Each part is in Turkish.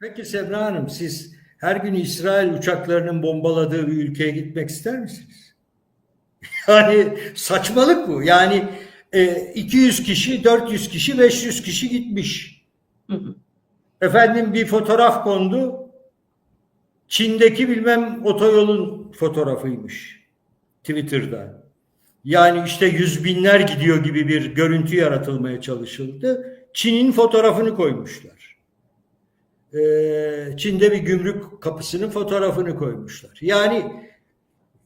Peki Semra Hanım siz her gün İsrail uçaklarının bombaladığı bir ülkeye gitmek ister misiniz? Yani saçmalık bu. Yani e, 200 kişi, 400 kişi, 500 kişi gitmiş. Hı hı. Efendim bir fotoğraf kondu. Çin'deki bilmem otoyolun fotoğrafıymış. Twitter'da. Yani işte yüz binler gidiyor gibi bir görüntü yaratılmaya çalışıldı. Çin'in fotoğrafını koymuşlar. Ee, Çin'de bir gümrük kapısının fotoğrafını koymuşlar. Yani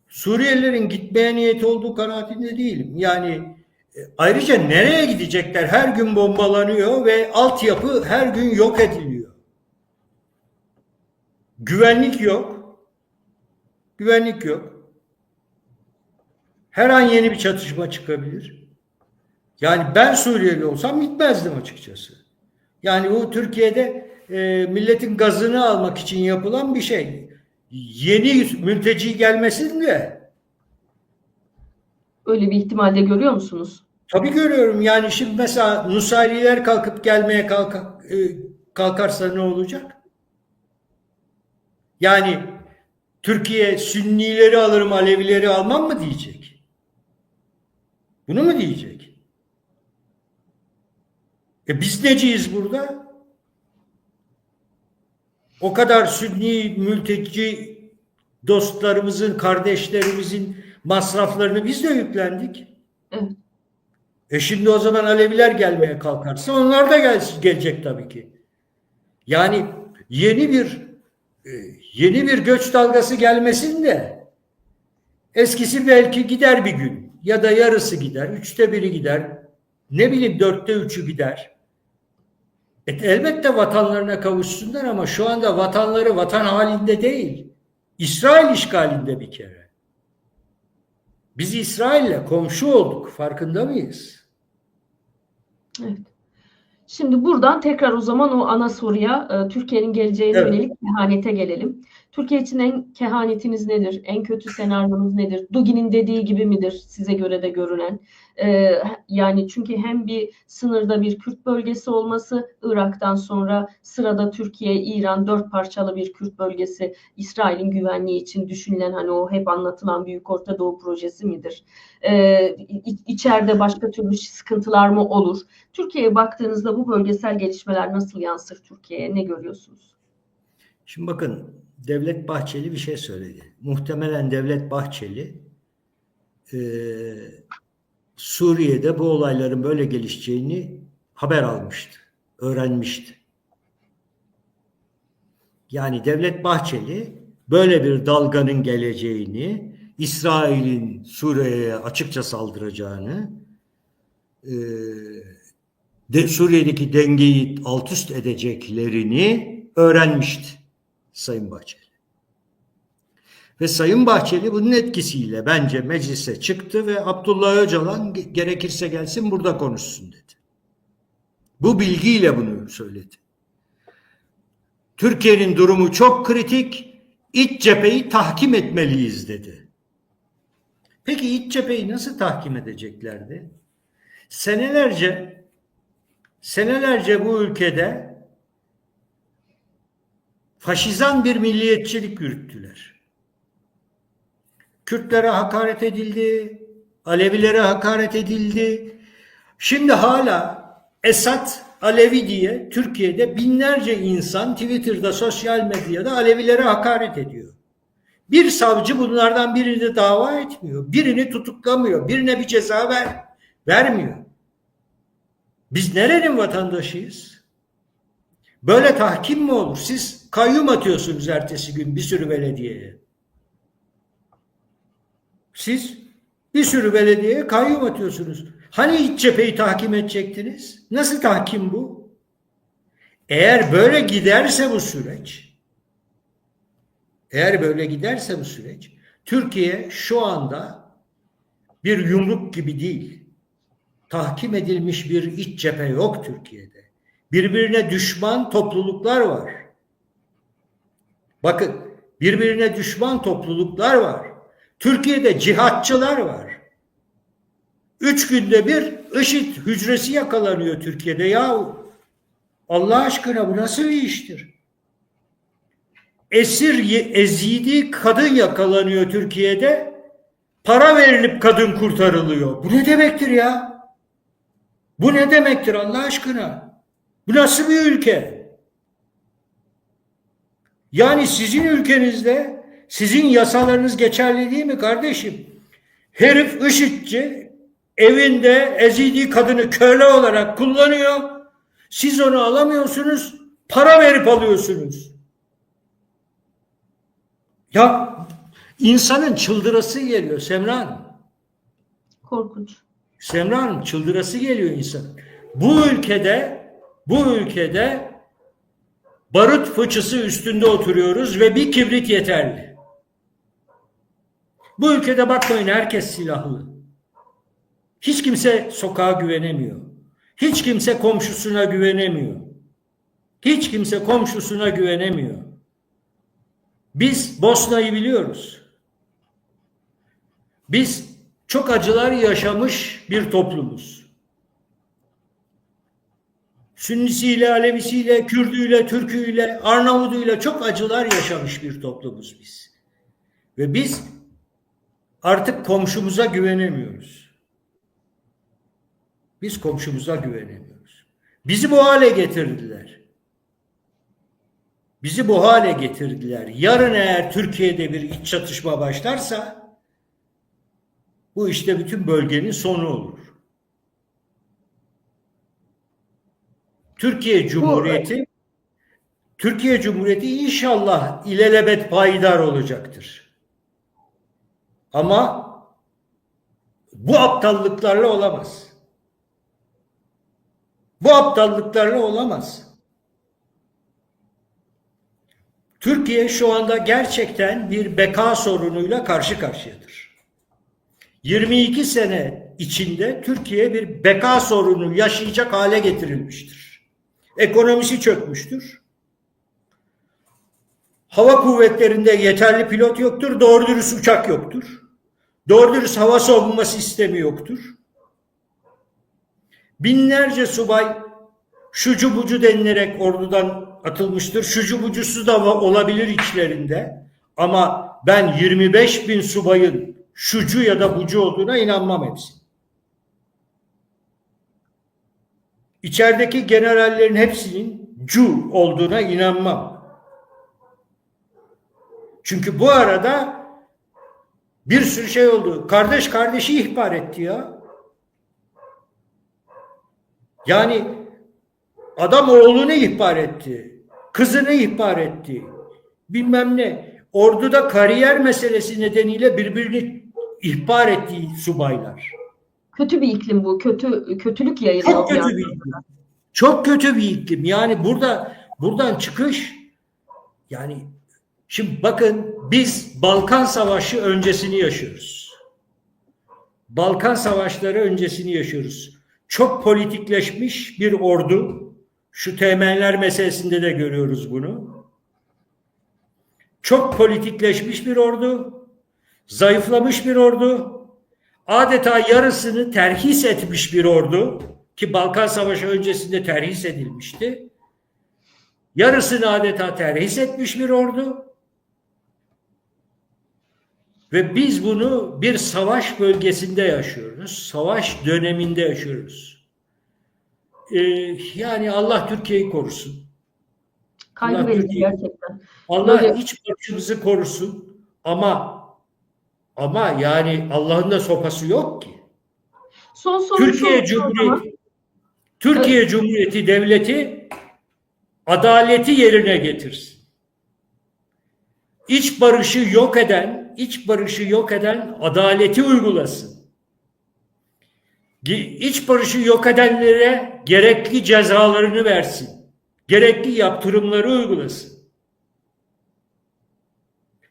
Suriyelilerin gitmeye niyeti olduğu kanaatinde değilim. Yani e, ayrıca nereye gidecekler? Her gün bombalanıyor ve altyapı her gün yok ediliyor. Güvenlik yok. Güvenlik yok. Her an yeni bir çatışma çıkabilir. Yani ben Suriyeli olsam gitmezdim açıkçası. Yani bu Türkiye'de e, milletin gazını almak için yapılan bir şey. Yeni mülteci gelmesin de Öyle bir ihtimalde görüyor musunuz? Tabii görüyorum. Yani şimdi mesela Nusayriler kalkıp gelmeye kalka, e, kalkarsa ne olacak? Yani Türkiye Sünnileri alırım, Alevileri almam mı diyecek? Bunu mu diyecek? E biz neciyiz burada? O kadar Sünni mülteci dostlarımızın, kardeşlerimizin masraflarını biz de yüklendik. Evet. E şimdi o zaman Aleviler gelmeye kalkarsa onlar da gel gelecek tabii ki. Yani yeni bir e, yeni bir göç dalgası gelmesin de eskisi belki gider bir gün ya da yarısı gider, üçte biri gider, ne bileyim dörtte üçü gider. E, elbette vatanlarına kavuşsunlar ama şu anda vatanları vatan halinde değil. İsrail işgalinde bir kere. Biz İsrail'le komşu olduk. Farkında mıyız? Evet. Şimdi buradan tekrar o zaman o ana soruya e, Türkiye'nin geleceğine Evet. yönelik kehanete gelelim. Türkiye için en kehanetiniz nedir? En kötü senaryonuz nedir? Dugin'in dediği gibi midir size göre de görünen? E, yani çünkü hem bir sınırda bir Kürt bölgesi olması, Irak'tan sonra sırada Türkiye, İran dört parçalı bir Kürt bölgesi İsrail'in güvenliği için düşünülen hani o hep anlatılan Büyük Orta Doğu projesi midir? E, iç- içeride başka türlü sıkıntılar mı olur? Türkiye'ye baktığınızda bu bölgesel gelişmeler nasıl yansır Türkiye'ye? Ne görüyorsunuz? Şimdi bakın Devlet Bahçeli bir şey söyledi. Muhtemelen Devlet Bahçeli e, Suriye'de bu olayların böyle gelişeceğini haber almıştı, öğrenmişti. Yani Devlet Bahçeli böyle bir dalganın geleceğini, İsrail'in Suriye'ye açıkça saldıracağını, e, de, Suriye'deki dengeyi alt üst edeceklerini öğrenmişti Sayın Bahçeli. Ve Sayın Bahçeli bunun etkisiyle bence meclise çıktı ve Abdullah Öcalan ge- gerekirse gelsin burada konuşsun dedi. Bu bilgiyle bunu söyledi. Türkiye'nin durumu çok kritik, iç cepheyi tahkim etmeliyiz dedi. Peki iç cepheyi nasıl tahkim edeceklerdi? Senelerce senelerce bu ülkede faşizan bir milliyetçilik yürüttüler. Kürtlere hakaret edildi, Alevilere hakaret edildi. Şimdi hala Esad Alevi diye Türkiye'de binlerce insan Twitter'da, sosyal medyada Alevilere hakaret ediyor. Bir savcı bunlardan birini dava etmiyor, birini tutuklamıyor, birine bir ceza ver, vermiyor. Biz nerenin vatandaşıyız? Böyle tahkim mi olur? Siz kayyum atıyorsunuz ertesi gün bir sürü belediyeye. Siz bir sürü belediyeye kayyum atıyorsunuz. Hani iç cepheyi tahkim edecektiniz? Nasıl tahkim bu? Eğer böyle giderse bu süreç, eğer böyle giderse bu süreç, Türkiye şu anda bir yumruk gibi değil. Tahkim edilmiş bir iç cephe yok Türkiye'de. Birbirine düşman topluluklar var. Bakın birbirine düşman topluluklar var. Türkiye'de cihatçılar var. Üç günde bir IŞİD hücresi yakalanıyor Türkiye'de. Ya Allah aşkına bu nasıl bir iştir? esir ezidi kadın yakalanıyor Türkiye'de. Para verilip kadın kurtarılıyor. Bu ne demektir ya? Bu ne demektir Allah aşkına? Bu nasıl bir ülke? Yani sizin ülkenizde sizin yasalarınız geçerli değil mi kardeşim? Herif IŞİD'ci evinde ezidi kadını köle olarak kullanıyor. Siz onu alamıyorsunuz, para verip alıyorsunuz. Ya insanın çıldırası geliyor Semra Hanım. Korkunç. Semra Hanım çıldırası geliyor insan. Bu ülkede bu ülkede barut fıçısı üstünde oturuyoruz ve bir kibrit yeterli. Bu ülkede bakmayın herkes silahlı. Hiç kimse sokağa güvenemiyor. Hiç kimse komşusuna güvenemiyor. Hiç kimse komşusuna güvenemiyor. Biz Bosna'yı biliyoruz. Biz çok acılar yaşamış bir toplumuz. Sünnisiyle, Alevisiyle, Kürdüyle, Türküyle, Arnavuduyla çok acılar yaşamış bir toplumuz biz. Ve biz artık komşumuza güvenemiyoruz. Biz komşumuza güvenemiyoruz. Bizi bu hale getirdiler. Bizi bu hale getirdiler. Yarın eğer Türkiye'de bir iç çatışma başlarsa bu işte bütün bölgenin sonu olur. Türkiye Cumhuriyeti Türkiye Cumhuriyeti inşallah ilelebet payidar olacaktır. Ama bu aptallıklarla olamaz. Bu aptallıklarla olamaz. Türkiye şu anda gerçekten bir beka sorunuyla karşı karşıyadır. 22 sene içinde Türkiye bir beka sorunu yaşayacak hale getirilmiştir. Ekonomisi çökmüştür. Hava kuvvetlerinde yeterli pilot yoktur, doğru dürüst uçak yoktur. Doğru dürüst hava savunma sistemi yoktur. Binlerce subay şucu bucu denilerek ordudan atılmıştır. Şucu bucusu da olabilir içlerinde. Ama ben 25 bin subayın şucu ya da bucu olduğuna inanmam hepsi. İçerideki generallerin hepsinin cu olduğuna inanmam. Çünkü bu arada bir sürü şey oldu. Kardeş kardeşi ihbar etti ya. Yani adam oğlunu ihbar etti. Kızını ihbar etti. Bilmem ne. Orduda kariyer meselesi nedeniyle birbirini ihbar ettiği subaylar. Kötü bir iklim bu. Kötü kötülük yayılıyor. Çok kötü bir iklim. Çok kötü bir iklim. Yani burada buradan çıkış yani şimdi bakın biz Balkan Savaşı öncesini yaşıyoruz. Balkan Savaşları öncesini yaşıyoruz. Çok politikleşmiş bir ordu. Şu temeller meselesinde de görüyoruz bunu. Çok politikleşmiş bir ordu. Zayıflamış bir ordu. Adeta yarısını terhis etmiş bir ordu ki Balkan Savaşı öncesinde terhis edilmişti. Yarısını adeta terhis etmiş bir ordu. Ve biz bunu bir savaş bölgesinde yaşıyoruz. Savaş döneminde yaşıyoruz. Ee, yani Allah Türkiye'yi korusun. Kaygı Allah verici gerçekten. Allah Böyle- iç başımızı korusun. Ama ama yani Allah'ın da sopası yok ki. Son soru Türkiye. Cumhuriyeti Türkiye Cumhuriyeti devleti adaleti yerine getirsin. İç barışı yok eden, iç barışı yok eden adaleti uygulasın. İç barışı yok edenlere gerekli cezalarını versin. Gerekli yaptırımları uygulasın.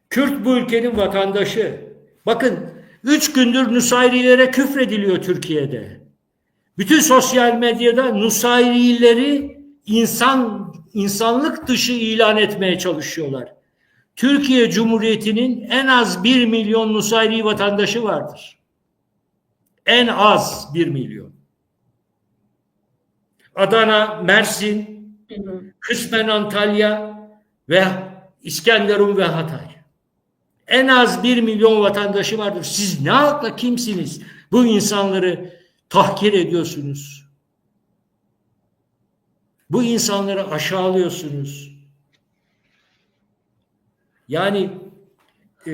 Kürt bu ülkenin vatandaşı. Bakın üç gündür Nusayrilere küfrediliyor Türkiye'de. Bütün sosyal medyada Nusayrileri insan insanlık dışı ilan etmeye çalışıyorlar. Türkiye Cumhuriyeti'nin en az bir milyon Nusayri vatandaşı vardır. En az bir milyon. Adana, Mersin, kısmen Antalya ve İskenderun ve Hatay. En az bir milyon vatandaşı vardır. Siz ne hakla kimsiniz? Bu insanları tahkir ediyorsunuz. Bu insanları aşağılıyorsunuz. Yani e,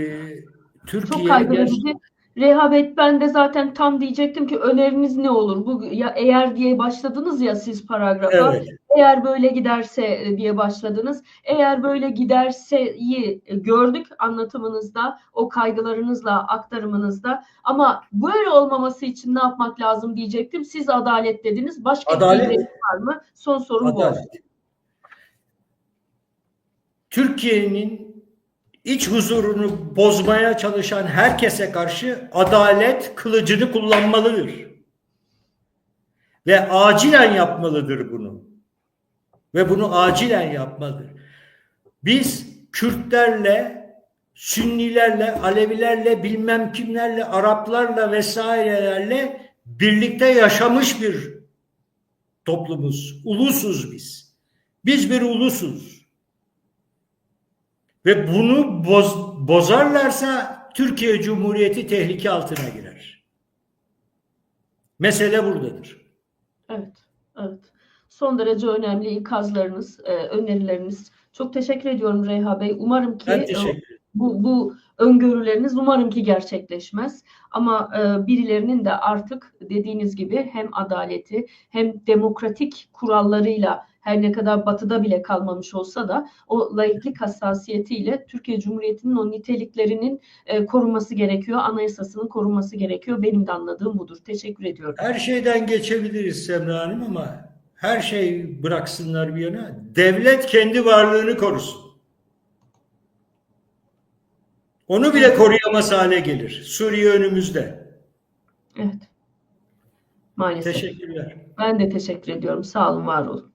Türkiye Çok kaygı ger- Rehavet ben de zaten tam diyecektim ki öneriniz ne olur? Bu ya eğer diye başladınız ya siz paragrafa. Evet. Eğer böyle giderse e, diye başladınız. Eğer böyle giderseyi e, gördük anlatımınızda, o kaygılarınızla, aktarımınızda. Ama böyle olmaması için ne yapmak lazım diyecektim. Siz adalet dediniz. Başka Adalet. ekleyeceğiniz var mı? Son sorum bu. Adalet. Türkiye'nin iç huzurunu bozmaya çalışan herkese karşı adalet kılıcını kullanmalıdır. Ve acilen yapmalıdır bunu. Ve bunu acilen yapmalıdır. Biz Kürtlerle, Sünnilerle, Alevilerle, bilmem kimlerle, Araplarla vesairelerle birlikte yaşamış bir toplumuz. Ulusuz biz. Biz bir ulusuz. Ve bunu boz, bozarlarsa Türkiye Cumhuriyeti tehlike altına girer. Mesele buradadır. Evet, evet. Son derece önemli ikazlarınız, e, önerileriniz. Çok teşekkür ediyorum Reyha Bey. Umarım ki Ben e, teşekkür ederim. bu, bu öngörüleriniz umarım ki gerçekleşmez. Ama e, birilerinin de artık dediğiniz gibi hem adaleti hem demokratik kurallarıyla her ne kadar batıda bile kalmamış olsa da o laiklik hassasiyetiyle Türkiye Cumhuriyeti'nin o niteliklerinin e, korunması gerekiyor. Anayasasının korunması gerekiyor. Benim de anladığım budur. Teşekkür ediyorum. Her şeyden geçebiliriz Semra Hanım ama her şey bıraksınlar bir yana. Devlet kendi varlığını korusun. Onu bile koruyamaz hale gelir. Suriye önümüzde. Evet. Maalesef. Teşekkürler. Ben de teşekkür ediyorum. Sağ olun, var olun.